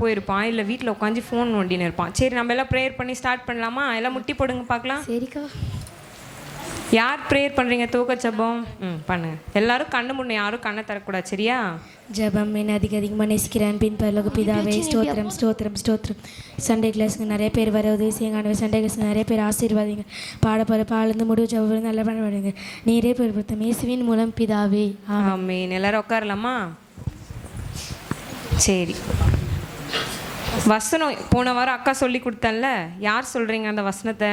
போயிருப்பான். இல்லை வீட்டில் உட்காந்து ஃபோன் நோண்டின்னு இருப்பான். சரி நம்ம எல்லாம் ப்ரேயர் பண்ணி ஸ்டார்ட் பண்ணலாமா? எல்லாம் முட்டி போடுங்க பார்க்கலாம். சரிக்கா. யார் ப்ரேயர் பண்ணுறீங்க தூக்க ஜெபம்? ம் பண்ணுங்க. எல்லாரும் கண்ணு முன்ன யாரும் கண்ணை தரக்கூடாது சரியா? ஜெபம் என்ன அதிக அதிகமாக நேசிக்கிறேன். பின் பரலோக பிதாவே ஸ்தோத்திரம் ஸ்தோத்திரம் ஸ்தோத்திரம். சண்டே கிளாஸுக்கு நிறைய பேர் வர உதவி செய்யுங்க சண்டே கிளாஸுக்கு நிறைய பேர் ஆசீர்வாதிங்க. பாட போகிற பாலேருந்து முடிவு ஜபம் நல்ல பண்ணுவாங்க நீரே பொருட்படுத்தும் இயேசுவின் மூலம் பிதாவே. ஆமீன். எல்லாரும் உட்காரலாமா? சரி. வசனம் போன வாரம் அக்கா சொல்லி கொடுத்தேன்ல. யார் சொல்கிறீங்க அந்த வசனத்தை?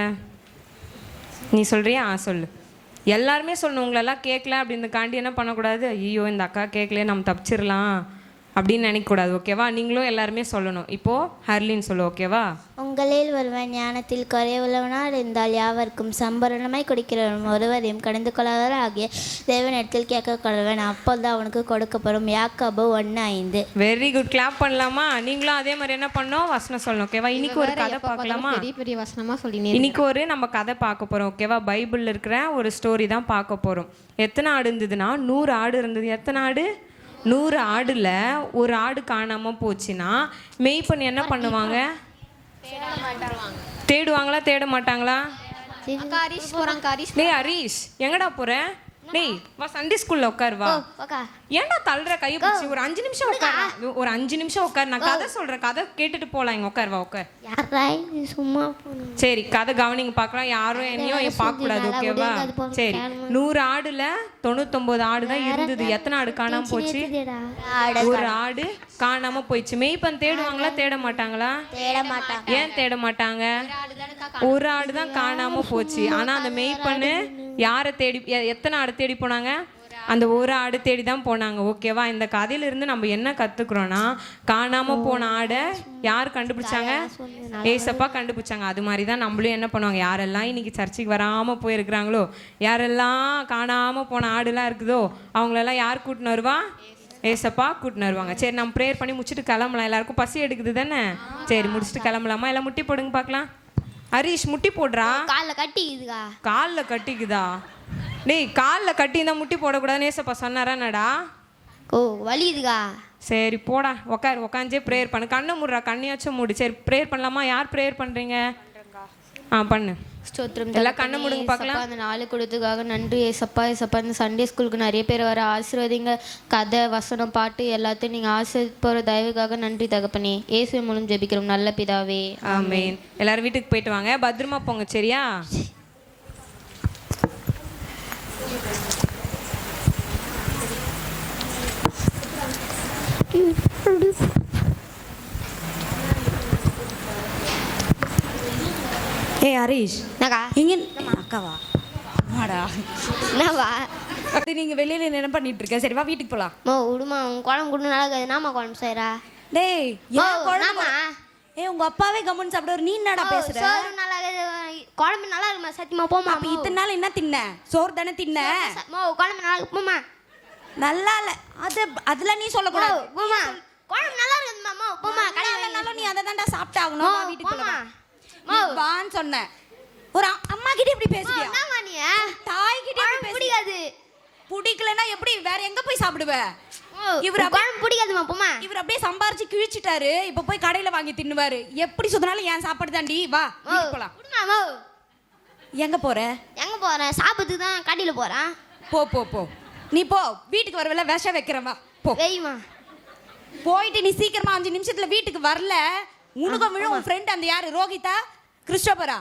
நீ சொல்றியா? ஆ சொல்லு. எல்லாருமே சொல்லணும் உங்களெல்லாம் கேட்கல அப்படின்றக்காண்டி என்ன பண்ணக்கூடாது? ஐயோ இந்த அக்கா கேட்கல நம்ம தப்பிச்சிடலாம் அப்படின்னு நினைக்கக்கூடாது ஓகேவா? நீங்களும் எல்லாருமே சொல்லணும். இப்போது ஹர்லின் சொல்லு ஓகேவா? உங்களில் ஒருவன் ஞானத்தில் குறைவுள்ளவனாக இருந்தால் யாவருக்கும் சம்பரணமாய் கொடுக்கிறவன் ஒருவரையும் கடந்து கொள்ளாதவர். ஆகிய தேவனிடத்தில் கேட்க கொள்வன் அப்போது அவனுக்கு கொடுக்கப்படும் யாக்கோபு ஒன்று ஐந்து. வெரி குட் கிளாப் பண்ணலாமா? நீங்களும் அதே மாதிரி என்ன பண்ணோம் வசனம் சொல்லணும் ஓகேவா? இன்னைக்கு ஒரு கதை பார்க்கலாமா? பெரிய பெரிய வசனமா சொல்லினே இன்னைக்கு ஒரு நம்ம கதை பார்க்க போறோம் ஓகேவா? பைபிள்ல இருக்கிற ஒரு ஸ்டோரி தான் பார்க்க போறோம். எத்தனை ஆடு இருந்ததுன்னா நூறு ஆடு இருந்தது. எத்தனை ஆடு? நூறு ஆடுல ஒரு ஆடு காணாம போச்சுன்னா மெய்ப்பன் என்ன பண்ணுவாங்க? தேடுவாங்களா தேட மாட்டாங்களா? டேய் ஹரீஷ் எங்கடா போற? டேய் வா சண்டே ஸ்கூல்ல உட்கார் வா. ஏன்டா தள்ளுற கையை பிடிச்சி? ஒரு அஞ்சு நிமிஷம் உட்கார் ஒரு அஞ்சு நிமிஷம் உட்கார் நான் கதை சொல்றேன் கதை கேட்டுட்டு போலாம். இங்க உட்கார் வா உட்கார் சும்மா சரி கதை கவனிங்க பார்க்கலாம் யாரும் என்னையும் பார்க்க கூடாது ஓகேவா? சரி நூறு ஆடுல தொண்ணூத்தொன்பது ஆடு தான் இருந்தது. எத்தனை ஆடு காணாம போச்சு? ஒரு ஆடு காணாம போயிடுச்சு. மெய்ப்பன் தேடுவாங்களா தேட மாட்டாங்களா? ஏன் தேட மாட்டாங்க? ஒரு ஆடு தான் காணாம போச்சு. ஆனா அந்த மெய்ப்பண்ணு யாரை தேடி எத்தனை ஆடு தேடி போனாங்க? அந்த ஒரு ஆடு தேடி தான் போனாங்க. ஓகேவா? இந்த கதையில இருந்து நம்ம என்ன கத்துக்கிறோம்னா காணாம போன ஆடை யார் கண்டுபிடிச்சாங்க? ஏசப்பா கண்டுபிடிச்சாங்க. அது மாதிரி தான் நம்மளும் என்ன பண்ணுவாங்க? யாரெல்லாம் இன்னைக்கு சர்ச்சுக்கு வராம போயிருக்கிறாங்களோ யாரெல்லாம் காணாம போன ஆடுலாம் இருக்குதோ அவங்களெல்லாம் யார் கூட்டின்னு வருவா? ஏசப்பா கூட்டின்னு வருவாங்க. சரி நம்ம ப்ரேயர் பண்ணி முடிச்சுட்டு கிளம்பலாம். எல்லாருக்கும் பசி எடுக்குது தானே? சரி முடிச்சுட்டு கிளம்பலாமா? எல்லாம் முட்டி போடுங்க பார்க்கலாம். ஹரிஷ் முட்டி போடுறா? காலில் கட்டிக்குதுக்கா. காலில் கட்டிக்குதா? டேய் காலில் கட்டி இருந்தால் முட்டி போடக்கூடாதுன்னு ஏசப்பா சொன்னாரானடா ஓ வலியுதுக்கா. சரி போடா. உக்கார் உக்காஞ்சே ப்ரேயர் பண்ணு. கண்ணை மூடுறா கண்ணையாச்சும் மூடு. சரி ப்ரேயர் பண்ணலாமா? யார் ப்ரேயர் பண்ணுறீங்க ஆ பண்ணு. ஸ்தோத்திரம். எல்லாம் கண்ணை மூடுங்க பார்க்கலாம். அந்த நாள் கொடுத்ததுக்காக நன்றி ஏசப்பா ஏசப்பா. இந்த சண்டே ஸ்கூலுக்கு நிறைய பேர் வர ஆசீர்வதிங்க. கதை வசனம் பாட்டு எல்லாத்தையும் நீங்கள் ஆசீர்வதிப்போகிற தயவுக்காக நன்றி தகப்பனே. இயேசு மூலம் ஜெபிக்கிறோம் நல்ல பிதாவே. ஆமேன். எல்லாரும் வீட்டுக்கு போயிட்டு வாங்க. பத்திரமா போங்க சரியா? ஏய் ஹரீஷ். என்னக்கா? இங்க அக்காவா? வாடா என்னவா? அது நீங்க வெளியில என்ன பண்ணிட்டு இருக்க? சரி வா வீட்டுக்கு போலாம். மோ விடுமா உன் குழம்பு கொடுத்து நல்லா இருக்காது. நாமா குழம்பு செய்கிறா டேய் ஓ, ஏன் குழம்பு? ஏய் உங்க அப்பாவே கம்மன் சாப்பிடுவாரு. நீ என்னடா பேசுற? சோறு நல்லா குழம்பு நல்லா இருக்குமா? சத்தியமா போமா அப்ப இத்தனை நாள் என்ன தின்ன? சோறு தானே தின்ன? மோ குழம்பு நல்லா போமா. நல்லா இல்ல. அது அதுல நீ சொல்லக்கூடாது. போமா. குழம்பு நல்லா இருக்குதுமா மோ? போமா நல்லா கடையில் இல்லைனாலும் நீ அதை தான்டா சாப்பிட்டாகணும். வீட்டுக்கு போம்மா. வான்னு சொன்னேன் ஒரு அம்மா கிட்ட இப்படி பேசுவியா? என்னம்மா நீ? தாய் கிட்ட இப்படி பிடிக்காது. பிடிக்கலன்னா எப்படி? வேற எங்க போய் சாப்பிடுவ? இவர் குழம்பு பிடிக்காதுமா போமா இவர் அப்படியே சம்பாரிச்சு கிழிச்சிட்டாரு. இப்ப போய் கடையில வாங்கி தின்னுவாரு. எப்படி சொன்னாலும் என் சாப்பாடு தாண்டி வா போலாம். எங்க போற? எங்க போறேன் சாப்பிட்டுக்கு தான் கடையில் போறேன் போ போ போ. நீ போ. வீட்டுக்கு வரவில்ல விஷம் வைக்கிறேன் வா. போ. வெய்மா போயிட்டு நீ சீக்கிரமா அஞ்சு நிமிஷத்துல வீட்டுக்கு வரல. உனக்கும் விழும் உன் ஃப்ரெண்ட் அந்த யாரு? ரோஹிதா கிறிஸ்டோபரா?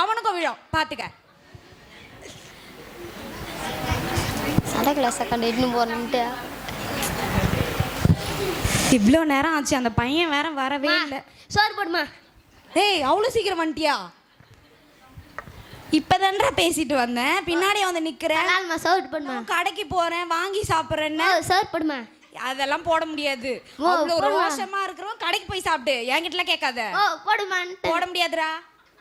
அவனுக்கும் விழும். பாத்துக்க. சண்டை கிளாஸை கண்டு இட்டுன்னு போறேன்ட்டு இவ்வளோ நேரம் ஆச்சு அந்த பையன் வேற வரவே இல்லை. சோறு போடுமா ஏய் அவ்வளோ சீக்கிரம் வந்துட்டியா? இப்பதான்டா பேசிட்டு வந்தேன். பின்னாடியே வந்து நிக்கிறேன். சோறு போடுமா கடைக்கு போறேன் வாங்கி சாப்பிட்றேன்னு. சோறு போடுமா அதெல்லாம் போட முடியாது. அவ்வளோ போடுவா. ரோஷமா இருக்கிறவன் கடைக்கு போய் சாப்பிட்டு என்கிட்டலாம் கேட்காத. ஓ போட முடியாதுடா.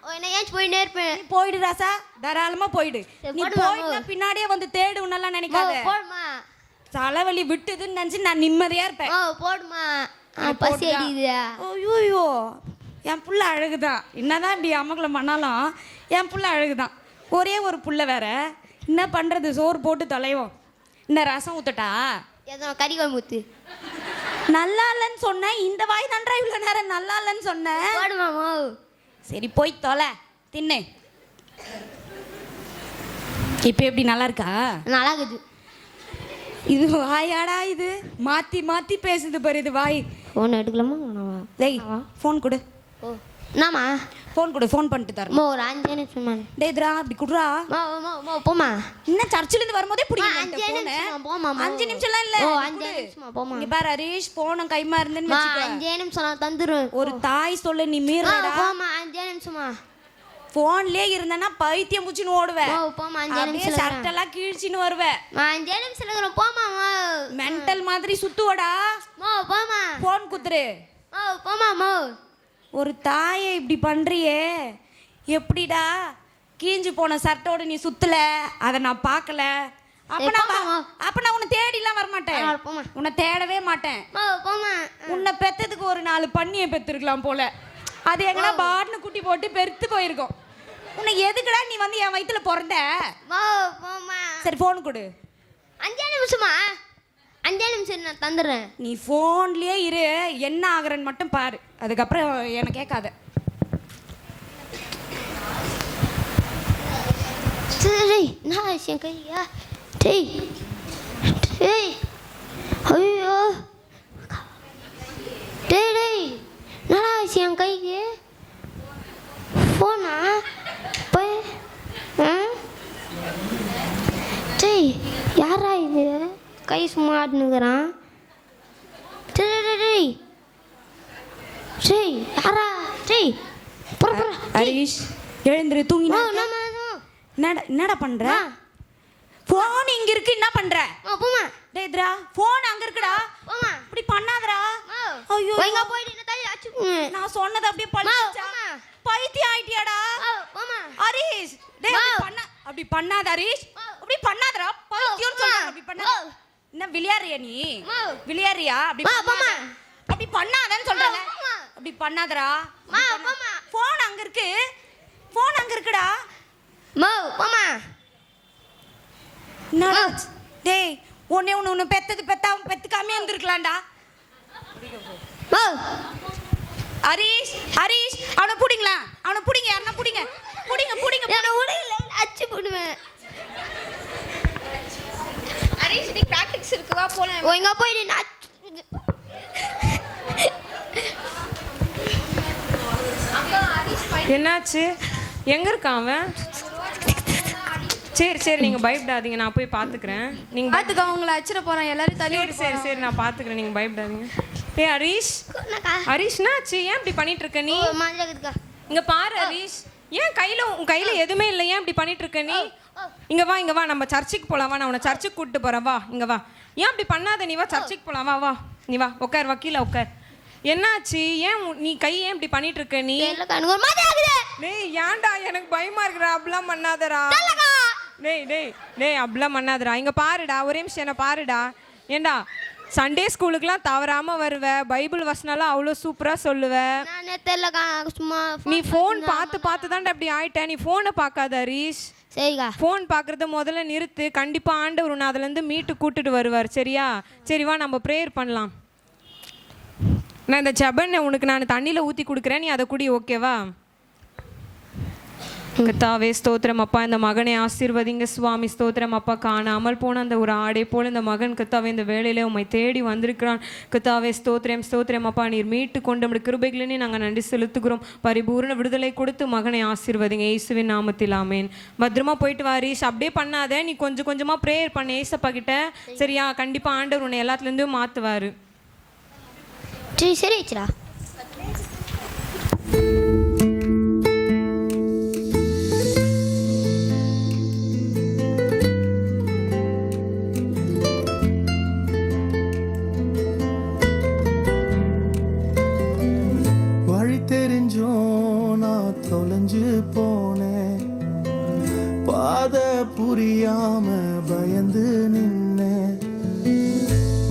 என்ன ஏன் போயிட்டே இருப்பேன் போயிடு ராசா. தாராளமா போயிடு. நீ போயிட்டு பின்னாடியே வந்து தேடு உன்னெல்லாம் மோ நினைக்காத போடுமா? தலைவலி விட்டுதுன்னு நினைச்சு நான் நிம்மதியா இருப்பேன். ஓ போடுமா? பசி அடிக்குது ஐயோ என் புள்ள அழகுதான் என்னதான் இப்படி அமக்கலம் பண்ணாலும் என் புள்ள அழகுதான் ஒரே ஒரு புள்ள வேற. என்ன பண்றது? சோறு போட்டு தொலைவோம். இந்த ரசம் ஊத்தட்டா? எதனா கறி குழம்பு ஊத்து நல்லா இல்லைன்னு சொன்னேன். இந்த வாய் தான்றா இவ்வளோ நேரம் நல்லா இல்லைன்னு சொன்னேன். போடு மாமா. சரி போய் தொலை. தின்னு. இப்போ எப்படி நல்லா இருக்கா? நல்லா இருக்குது. இது வாயாடா இது. மாத்தி மாத்தி பேசுது பாரு இது வாய். ஃபோன் எடுக்கலாமா? டேய் ஃபோன் கொடு. ஓ என்னம்மா ஃபோன் கொடு ஃபோன் பண்ணிட்டு தரேன். அம்மா ஒரு அஞ்சு நிமிஷமா டேய் இதுரா இப்படி குடுறா. மா மா மா போமா இன்னும் சர்ச்சில் இருந்து வரும்போதே அம்மா, பிடிக்கும் அஞ்சே நிமிஷமா, போம்மா, அஞ்சு. நிமிஷம்லாம் இல்ல ஓ, அஞ்சே. நிமிஷமா, போம்மா. இங்க பாரு ஹரிஷ் போனும் கைமா இருந்துன்னு வச்சுக்க. அஞ்சே நிமிஷம் நான் தந்துடுவேன் ஒரு தாய் சொல்ல நீ மீறடா. போம்மா அஞ்சே நிமிஷமா போன்லயே இருந்தனா பைத்தியம் பூச்சின்னு ஓடுவ மா, போம்மா, அஞ்சே நிமிஷம் சட்டெல்லாம் கீழ்ச்சின்னு வருவ மா அஞ்சே நிமிஷம் இருக்கிறேன் போமா மென்டல் மாதிரி சுத்துவடா. மா போமா போன் குத்துரு. மா போமா மா. ஒரு தாயை இப்படி பண்றியே. எப்படிடா? கீஞ்சு போன சட்டோட நீ சுத்தல. அதை நான் பார்க்கல. அப்ப நான் அப்ப நான் உன்னை தேடிலாம் பரவாயில்ல, போம்மா. உன்னை தேடவே மாட்டேன். உன்னை பெத்ததுக்கு ஒரு நாலு பண்ணியை பெத்திருக்கலாம் போல. அது எங்கன்னா பாட்னு குட்டி போட்டு பெருத்து போயிருக்கும். உன்னை எதுக்குடா நீ வந்து என் வயித்துல பிறந்த? சரி ஃபோன் கொடு. அஞ்சே நிமிஷமா? அஞ்சே நிமிஷம் நான் தந்துடுறேன். நீ ஃபோன்லயே இரு என்ன ஆகுறன்னு மட்டும் பாரு. அதுக்கப்புறம் என்னை கேட்காத. சரி நான் விஷயம் கையா டேய் டேய். ஐயோ டேய் டேய் என்னடா விஷயம் கைக்கு போனா போய் ஆ டேய் யாரா இது கை சும்மா ஆடுனுக்குறான் டேய் யாரா? டேய் ஹரிஷ் எழுந்துரு நம்ம என்னடா பண்ற? ஃபோன் இங்க இருக்கு என்ன பண்ற? போமா டேய் இதுரா ஃபோன் அங்க இருக்குடா. போமா இப்படி பண்ணாதடா. ஐயோ. எங்க போயிட்டு என்ன தள்ளி அடிச்சுக்குங்க நான் சொன்னது அப்படியே பழிச்சா. பைத்தியம் ஆயிட்டியாடா? போமா ஹரிஷ் டேய் பண்ண அப்படி பண்ணாத ஹரிஷ் அப்படி பண்ணாதடா. பைத்தியம் அம்மா. சொல்றேன் அப்படி பண்ணாத. என்ன விளையாடுறியா நீ. விளையாடுறியா? அப்படி. அப்படி பண்ணாதன்னு சொல்றல. அப்படி பண்ணாதடா. ஃபோன் அங்க இருக்கு. ஃபோன் அங்க இருக்குடா. டேய் உன்னை ஒன்று ஒன்று பெத்தது பெத்தாம பெத்துக்காமே இருந்திருக்கலாம்டா. ஹரிஷ் ஹரிஷ் அவனை பிடிங்களா அவனை பிடிங்க யாருன்னா பிடிங்க. பிடிங்க பிடிங்க போலாம். ஓ எங்க போயிட்டு நான் என்னாச்சு? எங்க இருக்கான் அவன்? சரி சரி நீங்க பயப்படாதீங்க நான் போய் பாத்துக்கிறேன். நீங்க பார்த்துக்க அவங்கள அச்சிட போகிறேன் எல்லாரும் தள்ளி சரி சரி சரி நான் பாத்துக்கிறேன் நீங்க பயப்படாதீங்க. ஏய் ஹரிஷ். என்னக்கா ஹரிஷ் என்னாச்சு? ஏன் இப்படி பண்ணிட்டு இருக்க நீ? இங்க பாரு ஹரிஷ். ஏன் கையில உன் கையில எதுவுமே இல்லை? ஏன் இப்படி பண்ணிட்டு இருக்க நீ? இங்க வா இங்க வா நம்ம சர்ச்சுக்கு போலாம். வா நான் உன்னை சர்ச்சுக்கு கூட்டிட்டு போறேன். வா இங்க வா. ஏன் அப்படி பண்ணாத? நீ வா சர்ச்சுக்கு போலாம். வா வா. நீ வா உட்கார் வா கீழே உட்கார். என்னாச்சு? ஏன் நீ கை ஏன் இப்படி பண்ணிட்டு இருக்க நீ டேய் ஏன்டா எனக்கு பயமா இருக்குடா? அப்படிலாம் பண்ணாதடா. டேய் டேய் டேய் அப்படிலாம் பண்ணாதடா. இங்க பாருடா ஒரே நிமிஷம் என்ன பாருடா. ஏண்டா சண்டே ஸ்கூலுக்குலாம் தவறாம வருவ. பைபிள் வசனம்லாம் அவ்வளோ சூப்பரா சொல்லுவ. சும்மா நீ ஃபோன் பார்த்து பார்த்து தான்டா இப்படி ஆயிட்ட. நீ ஃபோனை பார்க்காத ஹரீஷ். சரிக்கா. ஃபோன் பார்க்குறத முதல்ல நிறுத்து. கண்டிப்பாக ஆண்டவர் உன்னை அதுலேருந்து மீட்டு கூட்டிட்டு வருவார். சரியா? சரி வா நம்ம ப்ரேயர் பண்ணலாம். நான் இந்த ஜபனை உனக்கு நான் தண்ணியில் ஊற்றி கொடுக்குறேன். நீ அதை குடி ஓகேவா கத்தாவே ஸ்தோத்திரம் அப்பா இந்த மகனை ஆசீர்வதிங்க சுவாமி ஸ்தோத்திரம் அப்பா காணாமல் போன அந்த ஒரு ஆடை போல இந்த மகன் கத்தாவே இந்த வேலையில உண்மை தேடி வந்திருக்கிறான். கத்தாவே ஸ்தோத்திரம் ஸ்தோத்திரம் அப்பா நீர் மீட்டு கொண்டு நம்முடைய கிருபைகளே நாங்கள் நன்றி செலுத்துகிறோம். பரிபூர்ண விடுதலை கொடுத்து மகனை ஆசீர்வதிங்க இயேசுவின் நாமத்தில் ஆமேன். பத்திரமா போயிட்டு வாரீஷ் அப்படியே பண்ணாத நீ கொஞ்சம் கொஞ்சமா ப்ரேயர் பண்ண ஏசப்பா கிட்ட. சரியா கண்டிப்பா ஆண்டவர் உன்னை எல்லாத்துலேருந்தும் மாத்துவாரு. சரி சரி தொலைஞ்சு போனேன் பாத புரியாம பயந்து நின்னேன்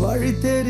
வழி தெரி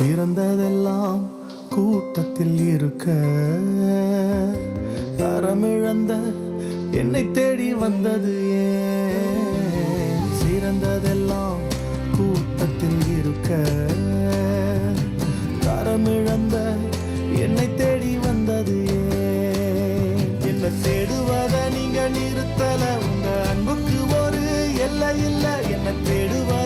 சிறந்ததெல்லாம் கூட்டத்தில் இருக்க. தரமிழந்த என்னை தேடி வந்தது ஏன்? சிறந்ததெல்லாம் கூட்டத்தில் இருக்க. தரமிழந்த என்னை தேடி வந்தது ஏன்? என்ன தேடுவத நீங்க நிறுத்தல. உங்க அன்புக்கு ஒரு எல்லை இல்லை. என்ன தேடுவ